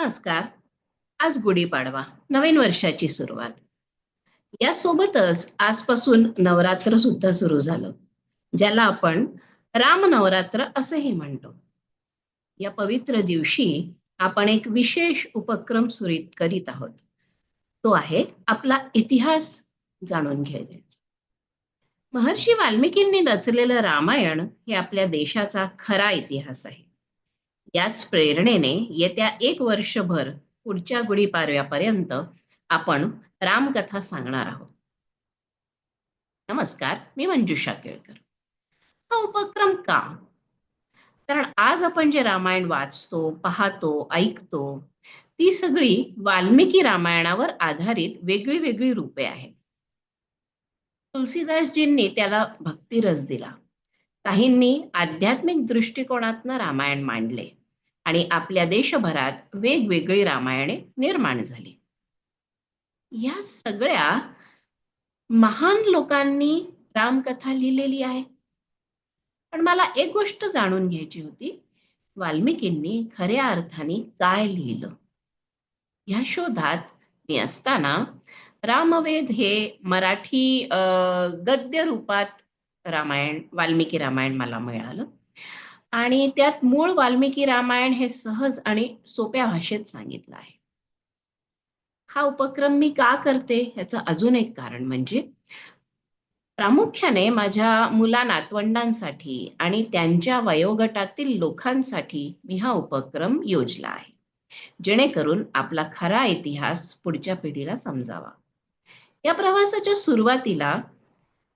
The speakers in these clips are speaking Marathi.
नमस्कार. आज गुढीपाडवा नवीन वर्षाची सुरुवात. यासोबतच आजपासून नवरात्र सुद्धा सुरू झालं. ज्याला आपण राम नवरात्र असेही म्हणतो. या पवित्र दिवशी आपण एक विशेष उपक्रम सुरित करीत आहोत. तो आहे आपला इतिहास जाणून घ्यायचा महर्षी वाल्मिकींनी रचलेलं रामायण हे आपल्या देशाचा खरा इतिहास आहे. याच प्रेरणेने येत्या एक वर्षभर पुढच्या गुढीपाडव्यापर्यंत आपण रामकथा सांगणार आहोत. नमस्कार मी मंजुषा केळकर. हा उपक्रम का? कारण आज आपण जे रामायण वाचतो पाहतो ऐकतो ती सगळी वाल्मिकी रामायणावर आधारित वेगळी वेगळी रूपे आहेत. तुलसीदासजींनी त्याला भक्तिरस दिला. काहींनी आध्यात्मिक दृष्टिकोनातनं रामायण मांडले. आणि आपल्या देशभरात वेगवेगळी रामायणे निर्माण झाली. या सगळ्या महान लोकांनी रामकथा लिहिलेली आहे. पण मला एक गोष्ट जाणून घ्यायची होती. वाल्मिकींनी खऱ्या अर्थाने काय लिहिलं? ह्या शोधात मी असताना रामवेद हे मराठी गद्य रूपात रामायण वाल्मिकी रामायण मला मिळालं. आणि त्यात मूळ वाल्मिकी रामायण हे सहज आणि सोप्या भाषेत सांगितलं आहे. हा उपक्रम मी का करते याचं अजून एक कारण म्हणजे प्रामुख्याने माझ्या मुला नातवंडांसाठी आणि त्यांच्या वयोगटातील लोकांसाठी मी हा उपक्रम योजला आहे. जेणेकरून आपला खरा इतिहास पुढच्या पिढीला समजावा. या प्रवासाच्या सुरुवातीला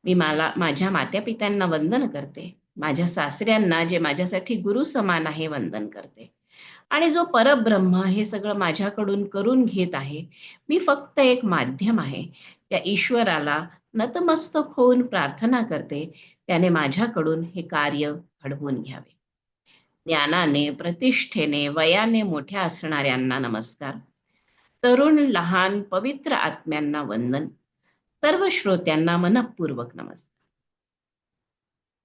मी मला माझ्या मात्या पित्यांना वंदन करते. माझ्या सासऱ्यांना जे माझ्यासाठी गुरु समान आहे वंदन करते. आणि जो परब्रह्म हे सगळं माझ्याकडून करून घेत आहे मी फक्त एक माध्यम आहे. त्या ईश्वराला नतमस्तक होऊन प्रार्थना करते. त्याने माझ्याकडून हे कार्य घडवून घ्यावे. ज्ञानाने प्रतिष्ठेने वयाने मोठ्या असणाऱ्यांना नमस्कार. तरुण लहान पवित्र आत्म्यांना वंदन. सर्व श्रोत्यांना मनपूर्वक नमस्कार.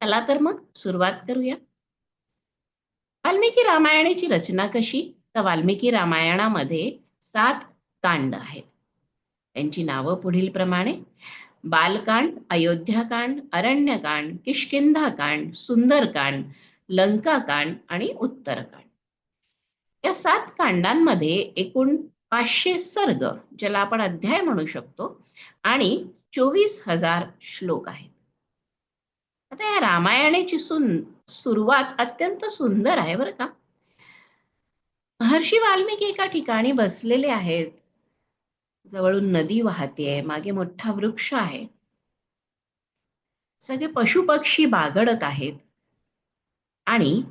चला तर मग सुरुवात करूया. वाल्मिकी रामायणाची रचना कशी? तर वाल्मिकी रामायणामध्ये सात कांड आहेत. त्यांची नावं पुढील प्रमाणे. बालकांड अयोध्याकांड अरण्यकांड किशकिंधाकांड सुंदरकांड लंकाकांड आणि उत्तरकांड. या सात कांडांमध्ये एकूण पाचशे सर्ग ज्याला आपण अध्याय म्हणू शकतो आणि चोवीस हजार श्लोक आहेत. आता या रामायणाची सुन सुरुवात अत्यंत सुंदर आहे बरं का. महर्षी वाल्मिकी एका ठिकाणी बसलेले आहेत. जवळून नदी वाहते मागे मोठा वृक्ष आहे. सगळे पशु पक्षी बागडत आहेत. आणि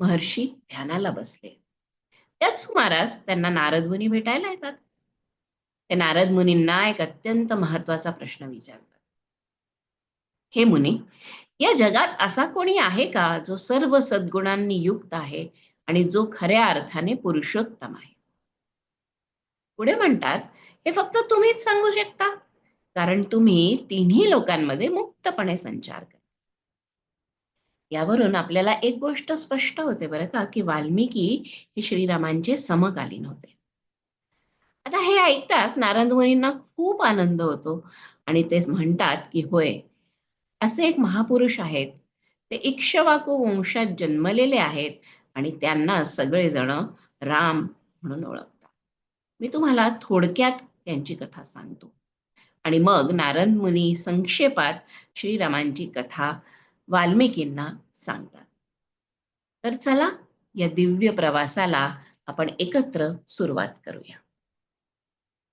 महर्षी ध्यानाला बसले. त्याच सुमारास त्यांना नारद मुनी भेटायला येतात. ते नारद मुनींना एक अत्यंत महत्त्वाचा प्रश्न विचारतात. हे मुनी या जगात असा कोणी आहे का जो सर्व सद्गुणांनी युक्त आहे आणि जो खऱ्या अर्थाने पुरुषोत्तम आहे? पुढे म्हणतात हे फक्त तुम्हीच सांगू शकता कारण तुम्ही तिन्ही लोकांमध्ये मुक्तपणे संचार करता. यावरून आपल्याला एक गोष्ट स्पष्ट होते बरं का की वाल्मिकी हे श्रीरामांचे समकालीन होते. आता हे ऐकताच नारद मुनींना खूप आनंद होतो आणि ते म्हणतात की होय असे एक महापुरुष आहेत. ते इक्ष्वाकू वंशात जन्मलेले आहेत आणि त्यांना सगळेजण राम म्हणून ओळखतात. मी तुम्हाला थोडक्यात त्यांची कथा सांगतो. आणि मग नारद मुनी संक्षेपात श्रीरामांची कथा वाल्मिकींना सांगतात. तर चला या दिव्य प्रवासाला आपण एकत्र सुरुवात करूया.